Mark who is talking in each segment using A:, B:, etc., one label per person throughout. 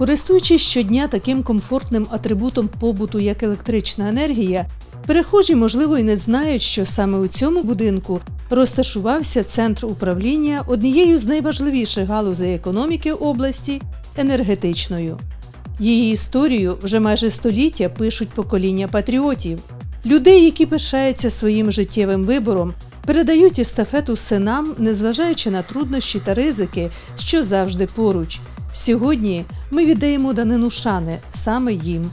A: Користуючись щодня таким комфортним атрибутом побуту, як електрична енергія, перехожі, можливо, і не знають, що саме у цьому будинку розташувався центр управління однією з найважливіших галузей економіки області енергетичною. Її історію вже майже століття пишуть покоління патріотів, людей, які пишаються своїм життєвим вибором, передають естафету синам, незважаючи на труднощі та ризики, що завжди поруч. Сьогодні ми віддаємо данину шани саме їм.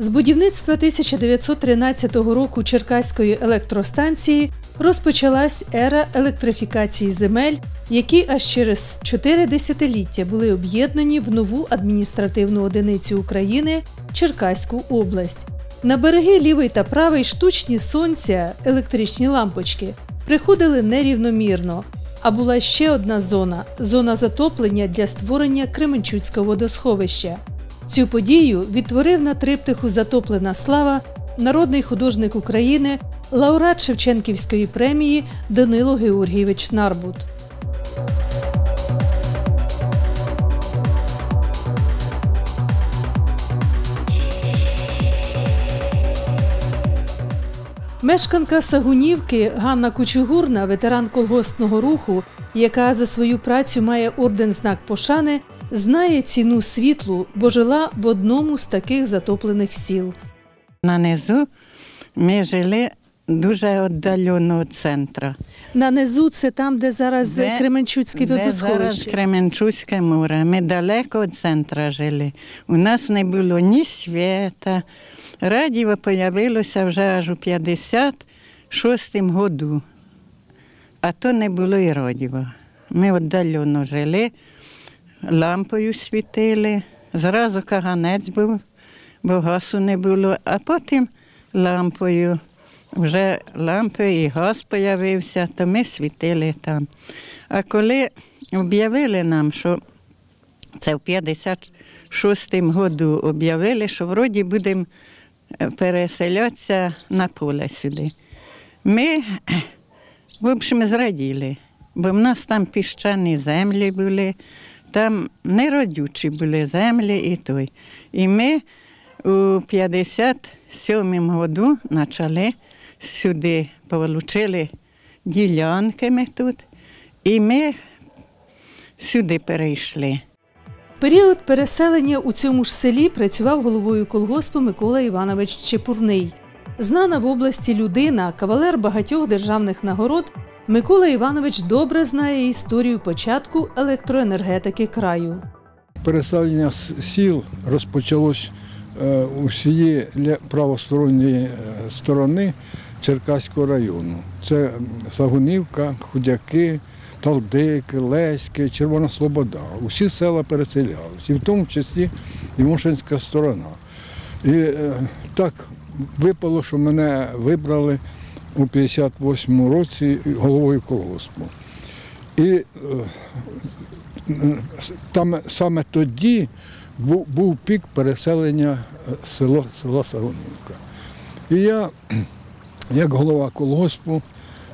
A: З будівництва 1913 року Черкаської електростанції розпочалась ера електрифікації земель, які аж через чотири десятиліття були об'єднані в нову адміністративну одиницю України Черкаську область. На береги лівий та правий штучні сонця, електричні лампочки, приходили нерівномірно. А була ще одна зона зона затоплення для створення Кременчуцького водосховища. Цю подію відтворив на триптиху Затоплена слава народний художник України, лауреат Шевченківської премії Данило Георгійович Нарбут. Мешканка Сагунівки Ганна Кучугурна, ветеран колгоспного руху, яка за свою працю має орден знак пошани, знає ціну світлу, бо жила в одному з таких затоплених сіл.
B: На низу ми жили дуже віддалено від центру.
A: На низу це там, де зараз
B: Де-
A: Кременчуцьке
B: Де зараз
A: водосховище.
B: Кременчуцьке море. Ми далеко від центру жили. У нас не було ні світа. Радіо з'явилося вже аж у 56-му году. А то не було і радіо. Ми віддалено жили, лампою світили. Зразу каганець був, бо газу не було, а потім лампою. Вже лампи і газ з'явився, то ми світили там. А коли об'явили нам, що це в 56-му году об'явили, що вроді будемо е, переселятися на поле сюди. Ми, в общем, зраділи, бо в нас там піщані землі були, там неродючі були землі і той. І ми у 57-му году почали сюди, получили ділянки ми тут, і ми сюди перейшли.
A: Період переселення у цьому ж селі працював головою колгоспу Микола Іванович Чепурний. Знана в області людина, кавалер багатьох державних нагород, Микола Іванович добре знає історію початку електроенергетики краю.
C: Переселення сіл розпочалось е, у правосторонньої е, сторони Черкаського району. Це Сагунівка, Худяки, Талдики, Леське, Червона Слобода. Усі села переселялися, і в тому числі і Мошинська сторона. І е, так випало, що мене вибрали у 58-му році головою колгоспу. І е, там саме тоді був, був пік переселення е, село, села Сагунівка. І я, як голова колгоспу,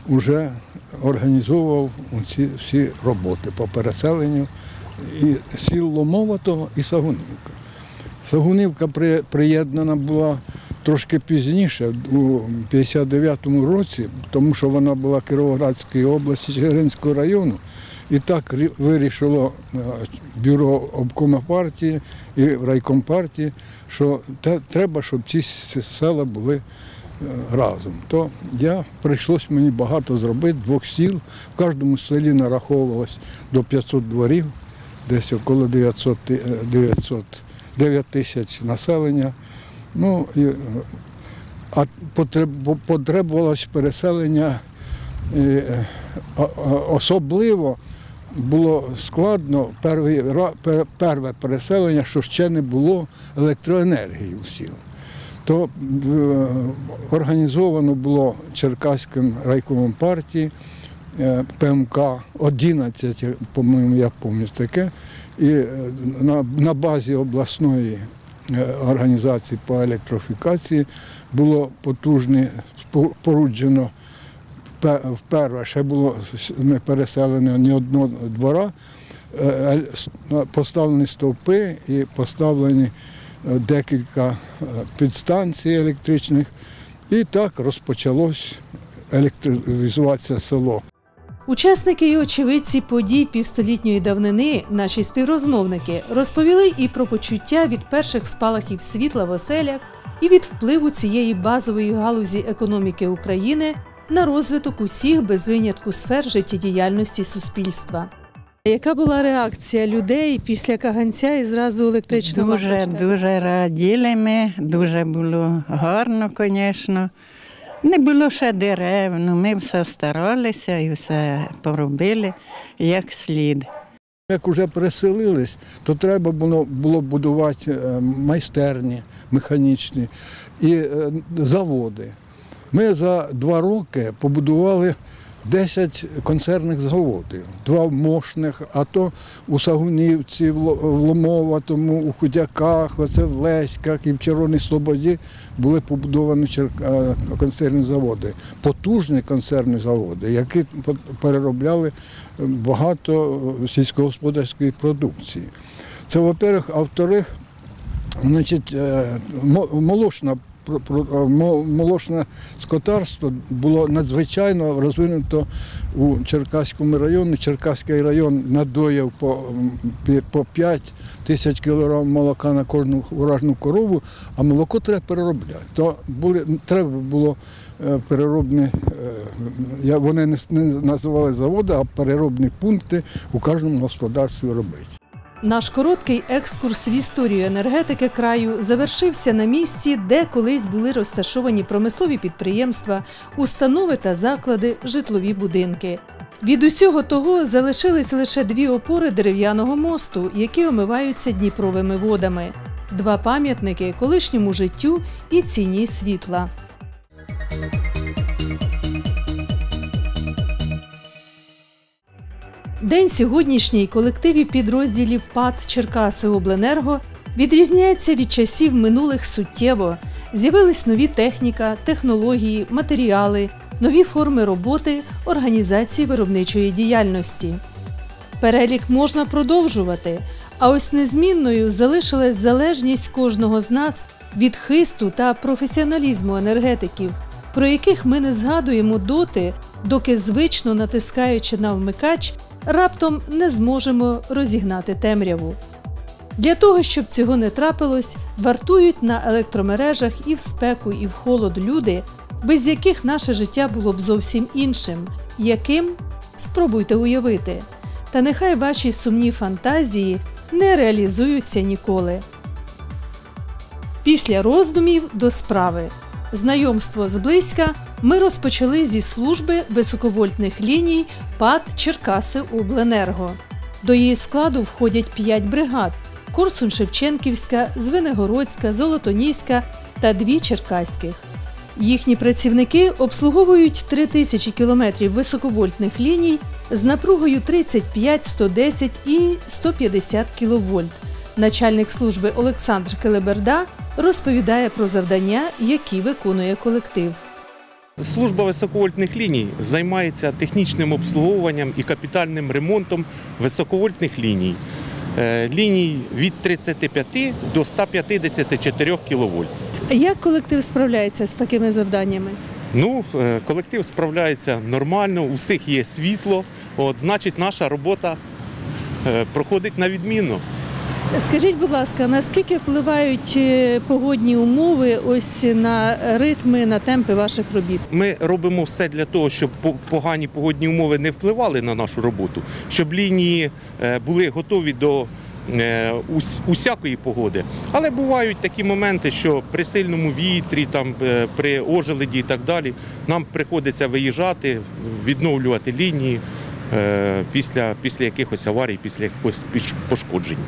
C: вже організовував ці всі роботи по переселенню і сіл Ломоватого і Сагунівка. Сагунівка при- приєднана була трошки пізніше, у 59-му році, тому що вона була Кіровоградської області, Чигиринського району. І так вирішило е, бюро обкома партії і райком партії, що треба, щоб ці села були разом. То я прийшлось мені багато зробити, двох сіл. В кожному селі нараховувалось до 500 дворів, десь около 900, е, 900 9 тисяч населення. Ну, і, е, а потреб- потребувалось переселення е, а- а- особливо було складно перший пер- перше переселення, що ще не було електроенергії у сіл. То е, організовано було Черкаським райкомом партії е, ПМК 11, по-моєму, я пам'ятаю таке, і е, на, базі обласної організації по електрифікації було потужне споруджено пе- вперше ще було не переселено ні одного двора, поставлені стовпи і поставлені декілька е, підстанцій електричних. І так розпочалось електризуватися село.
A: Учасники і очевидці подій півстолітньої давнини, наші співрозмовники, розповіли і про почуття від перших спалахів світла в оселях, і від впливу цієї базової галузі економіки України на розвиток усіх без винятку сфер життєдіяльності суспільства. Яка була реакція людей після каганця і зразу електричного
B: Дуже, дуже раділи ми, дуже було гарно, звісно. Не було ще дерев, але ми все старалися і все поробили як слід.
C: Як вже переселились, то треба було, було будувати е, майстерні механічні і е, заводи. Ми за два роки побудували 10 концерних заводів, два Мошних, а то у Сагунівці, в Ло- в Ломоватому, у Худяках, оце в Леськах і в Червоній Слободі були побудовані е, концерні заводи, потужні концерні заводи, які переробляли багато сільськогосподарської продукції. Це, во-первых, а во-вторых, значить, е, молочна молочне скотарство було надзвичайно розвинуто у Черкаському районі. Черкаський район надоїв по, по 5 тисяч кілограм молока на кожну уражну корову, а молоко треба переробляти. То були, треба було е, переробні, е, вони не називали заводи, а переробні пункти у кожному господарстві робити.
A: Наш короткий екскурс в історію енергетики краю завершився на місці, де колись були розташовані промислові підприємства, установи та заклади, житлові будинки. Від усього того залишились лише дві опори дерев'яного мосту, які омиваються дніпровими водами, два пам'ятники колишньому життю і ціні світла. День сьогоднішній колективів підрозділів ПАД Черкаси Обленерго відрізняється від часів минулих суттєво. З'явились нові техніка, технології, матеріали, нові форми роботи, організації виробничої діяльності. Перелік можна продовжувати, а ось незмінною залишилась залежність кожного з нас від хисту та професіоналізму енергетиків, про яких ми не згадуємо доти, доки звично натискаючи на вмикач, раптом не зможемо розігнати темряву. Для того, щоб цього не трапилось, вартують на електромережах і в спеку, і в холод люди, без яких наше життя було б зовсім іншим. Яким? Спробуйте уявити. Та нехай ваші сумні фантазії не реалізуються ніколи. Після роздумів до справи. Знайомство зблизька ми розпочали зі служби високовольтних ліній ПАД Черкаси Обленерго. До її складу входять 5 бригад: Корсун-Шевченківська, Звенигородська, Золотоніська та дві черкаських. Їхні працівники обслуговують 3000 кілометрів високовольтних ліній з напругою 35, 110 і 150 кВт. Начальник служби Олександр Келеберда розповідає про завдання, які виконує колектив.
D: Служба високовольтних ліній займається технічним обслуговуванням і капітальним ремонтом високовольтних ліній. Е, Ліній від 35 до 154 кВт.
A: Як колектив справляється з такими завданнями?
D: Ну, е, колектив справляється нормально, у всіх є світло. От, значить, наша робота е, проходить на відмінно.
A: Скажіть, будь ласка, наскільки впливають е, погодні умови ось на ритми, на темпи ваших робіт?
D: Ми робимо все для того, щоб погані погодні умови не впливали на нашу роботу, щоб лінії е, були готові до е, усякої погоди. Але бувають такі моменти, що при сильному вітрі, там, при ожеледі і так далі, нам приходиться виїжджати, відновлювати лінії після, після якихось аварій, після якихось пошкоджень.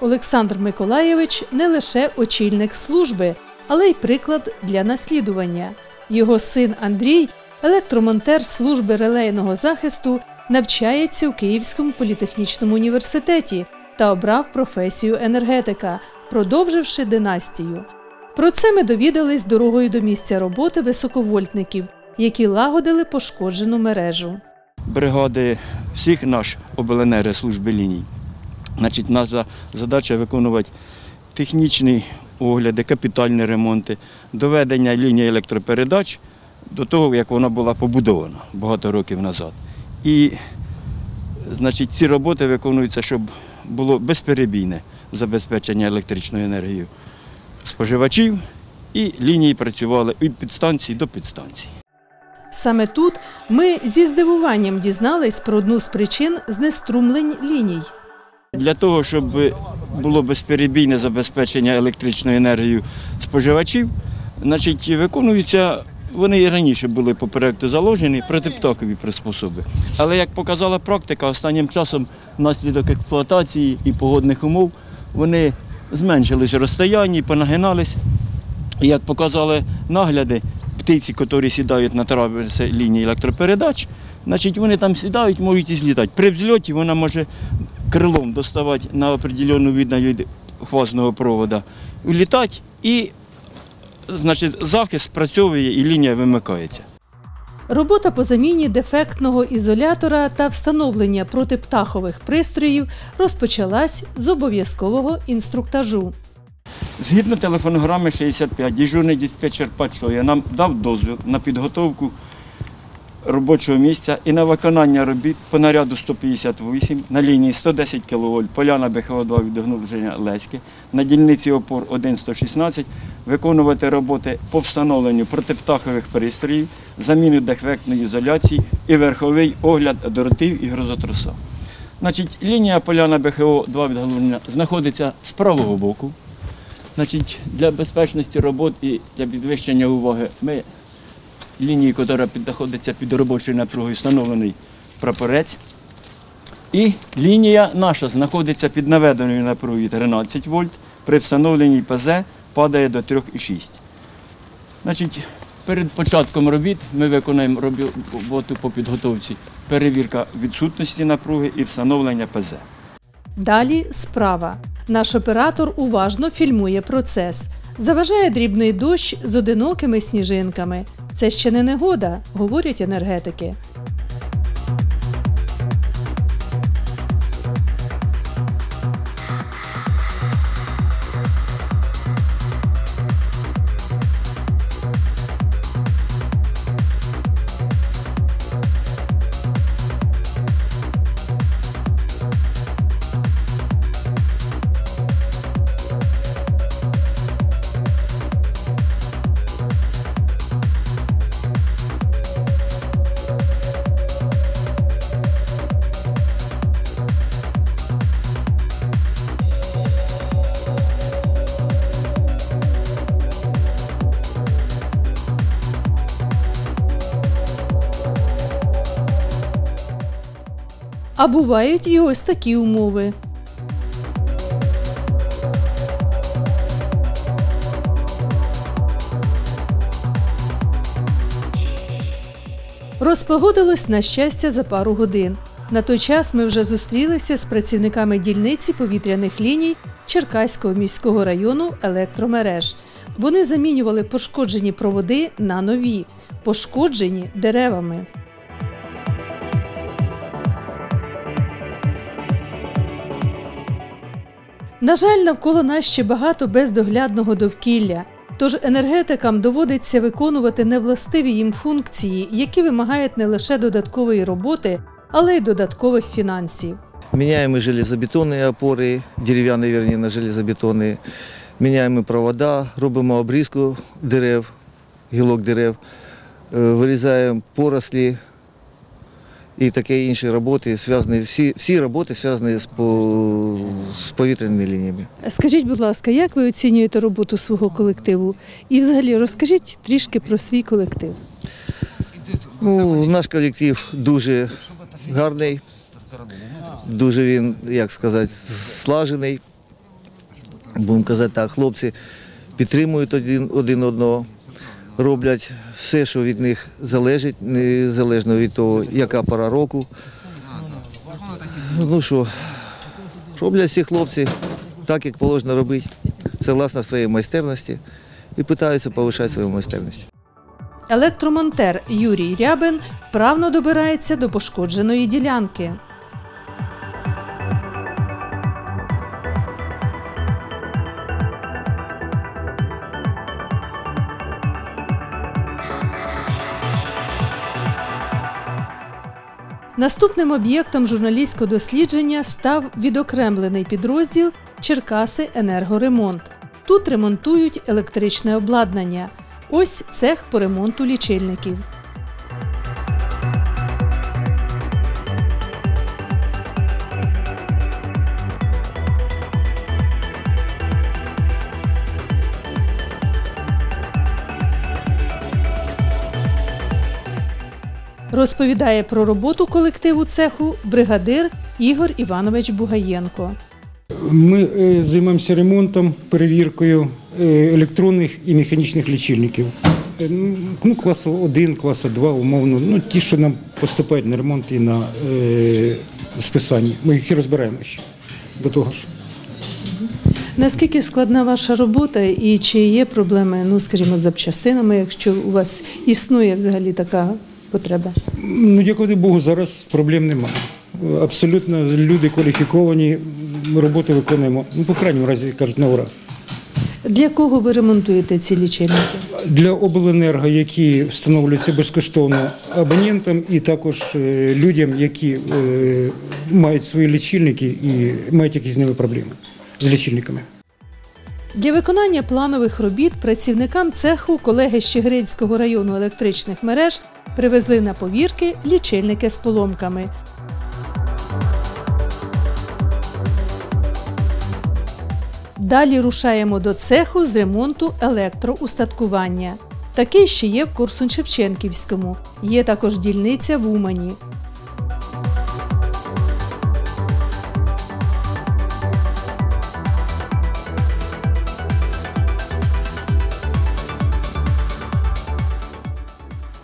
A: Олександр Миколаєвич не лише очільник служби, але й приклад для наслідування. Його син Андрій, електромонтер служби релейного захисту, навчається у Київському політехнічному університеті та обрав професію енергетика, продовживши династію. Про це ми довідались дорогою до місця роботи високовольтників, які лагодили пошкоджену мережу.
E: бригади всіх наш обленери служби ліній. Значить, наша задача виконувати технічні огляди, капітальні ремонти, доведення лінії електропередач до того, як вона була побудована багато років назад. І значить, ці роботи виконуються, щоб було безперебійне забезпечення електричною енергією споживачів, і лінії працювали від підстанції до підстанції.
A: Саме тут ми зі здивуванням дізнались про одну з причин знеструмлень ліній.
E: Для того, щоб було безперебійне забезпечення електричною енергією споживачів, значить, виконуються, вони і раніше були по проекту заложені протиптокові приспособи. Але як показала практика, останнім часом внаслідок експлуатації і погодних умов вони зменшились в розстоянні, понагинались. І як показали нагляди, птиці, які сідають на траверси лінії електропередач, значить вони там сідають, можуть і злітати. При взльоті вона може крилом доставати на определену відстань від хвостного провода, улітати і значить, захист спрацьовує і лінія вимикається.
A: Робота по заміні дефектного ізолятора та встановлення протиптахових пристроїв розпочалась з обов'язкового інструктажу.
E: Згідно телефонограми 65, дежурний диспетчер Пачоя нам дав дозвіл на підготовку робочого місця і на виконання робіт по наряду 158 на лінії 110 кВт поляна БХО-2 відгнудження Леське на дільниці опор 1.116 виконувати роботи по встановленню протиптахових пристроїв, заміну дефектної ізоляції і верховий огляд дротів і грозотруса. Значить, лінія поляна БХО-2 відгалуження знаходиться з правого боку. Значить, для безпечності робот і для підвищення уваги ми лінії, яка знаходиться під робочою напругою, встановлений прапорець. І лінія наша знаходиться під наведеною напругою 13 вольт. При встановленні ПЗ падає до 3,6. Значить, перед початком робіт ми виконуємо робі- роботу по підготовці перевірка відсутності напруги і встановлення ПЗ.
A: Далі справа. Наш оператор уважно фільмує процес. Заважає дрібний дощ з одинокими сніжинками. Це ще не негода, говорять енергетики. А бувають і ось такі умови. Розпогодилось на щастя за пару годин. На той час ми вже зустрілися з працівниками дільниці повітряних ліній Черкаського міського району електромереж. Вони замінювали пошкоджені проводи на нові, пошкоджені деревами. На жаль, навколо нас ще багато бездоглядного довкілля. Тож енергетикам доводиться виконувати невластиві їм функції, які вимагають не лише додаткової роботи, але й додаткових фінансів.
F: Меняем и железобетонные опоры, дерев'яні, вернее, на железобетонные. Міняємо провода, робимо обрізку дерев, гілок дерев, е, вирізаємо порослі і таке інші роботи, зв'язані, всі, всі роботи зв'язані з, по, з повітряними лініями.
A: Скажіть, будь ласка, як ви оцінюєте роботу свого колективу? І взагалі розкажіть трішки про свій колектив.
F: Ну, наш колектив дуже гарний, дуже він, як сказати, слажений. Будемо казати так, хлопці підтримують один, один одного, роблять все, що від них залежить, незалежно від того, яка пора року. Ну що, роблять всі хлопці так, як положено робити, согласно своїй майстерності, і намагаються повищати свою майстерність.
A: Електромонтер Юрій Рябин вправно добирається до пошкодженої ділянки. Наступним об'єктом журналістського дослідження став відокремлений підрозділ Черкаси Енергоремонт. Тут ремонтують електричне обладнання. Ось цех по ремонту лічильників. Розповідає про роботу колективу цеху бригадир Ігор Іванович Бугаєнко.
G: Ми е, займаємося ремонтом, перевіркою е, електронних і механічних лічильників. Е, Ну, класу 1, класу 2, умовно. Ну, ті, що нам поступають на ремонт і на е, списання. Ми їх і розбираємо ще до того ж.
A: Наскільки складна ваша робота і чи є проблеми, ну скажімо, з запчастинами, якщо у вас існує взагалі така потреба?
G: Ну, дякувати Богу, зараз проблем немає. Абсолютно люди кваліфіковані, ми роботу виконуємо, ну, по крайньому разі, кажуть, на ура.
A: Для кого ви ремонтуєте ці лічильники?
G: Для обленерго, які встановлюються безкоштовно абонентам, і також е, людям, які е, мають свої лічильники і мають якісь з ними проблеми з лічильниками.
A: Для виконання планових робіт працівникам цеху колеги з Щегрицького району електричних мереж привезли на повірки лічильники з поломками. Далі рушаємо до цеху з ремонту електроустаткування. Такий ще є в Корсун-Шевченківському. Є також дільниця в Умані.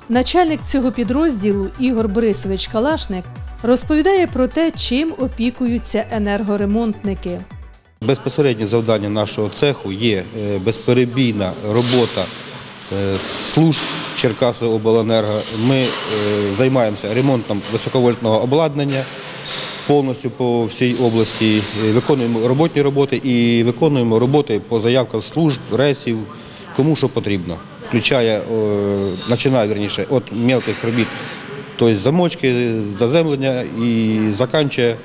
A: Начальник цього підрозділу Ігор Борисович Калашник розповідає про те, чим опікуються енергоремонтники.
H: Безпосереднє завдання нашого цеху є е, безперебійна робота е, служб Черкасиобленерго. Ми е, займаємося ремонтом високовольтного обладнання повністю по всій області. Виконуємо роботні роботи і виконуємо роботи по заявкам служб, ресів, кому що потрібно. Включає, е, починає верніше, від мелких робіт, тобто замочки, заземлення і заканчує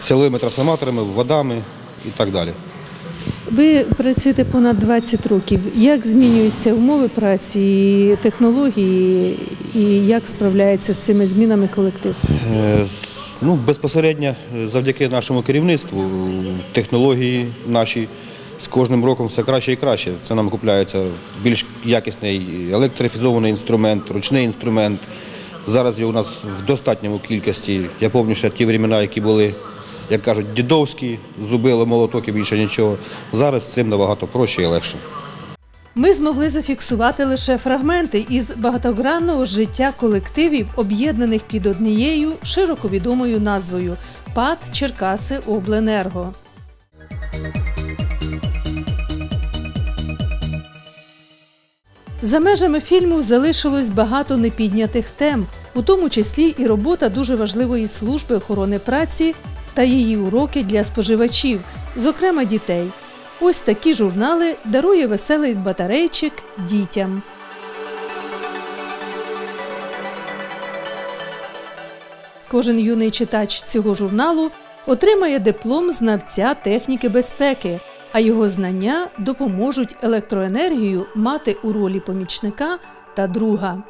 H: силовими трансформаторами, водами і так далі.
A: Ви працюєте понад 20 років. Як змінюються умови праці, технології, і як справляється з цими змінами колектив?
H: Е, Ну, безпосередньо е, завдяки нашому керівництву технології наші з кожним роком все краще і краще. Це нам купляється більш якісний електрифізований інструмент, ручний інструмент. Зараз є у нас в достатньому кількості. Я пам'ятаю ще ті времена, які були, як кажуть, дідовські, зубили молоток і більше нічого. Зараз цим набагато проще і легше.
A: Ми змогли зафіксувати лише фрагменти із багатогранного життя колективів, об'єднаних під однією широко відомою назвою ПАД Черкаси Обленерго. За межами фільму залишилось багато непіднятих тем, у тому числі і робота дуже важливої служби охорони праці та її уроки для споживачів, зокрема дітей. Ось такі журнали дарує веселий батарейчик дітям. Кожен юний читач цього журналу отримає диплом знавця техніки безпеки, а його знання допоможуть електроенергію мати у ролі помічника та друга.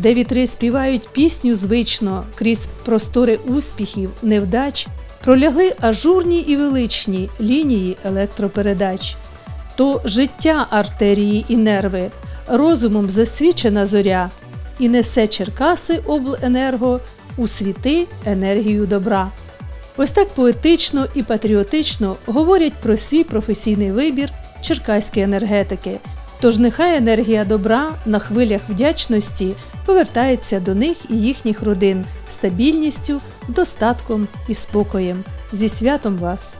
A: де вітри співають пісню звично крізь простори успіхів, невдач, пролягли ажурні і величні лінії електропередач. То життя артерії і нерви, розумом засвічена зоря, і несе Черкаси обленерго у світи енергію добра. Ось так поетично і патріотично говорять про свій професійний вибір черкаської енергетики. Тож нехай енергія добра на хвилях вдячності повертається до них і їхніх родин стабільністю, достатком і спокоєм. Зі святом вас!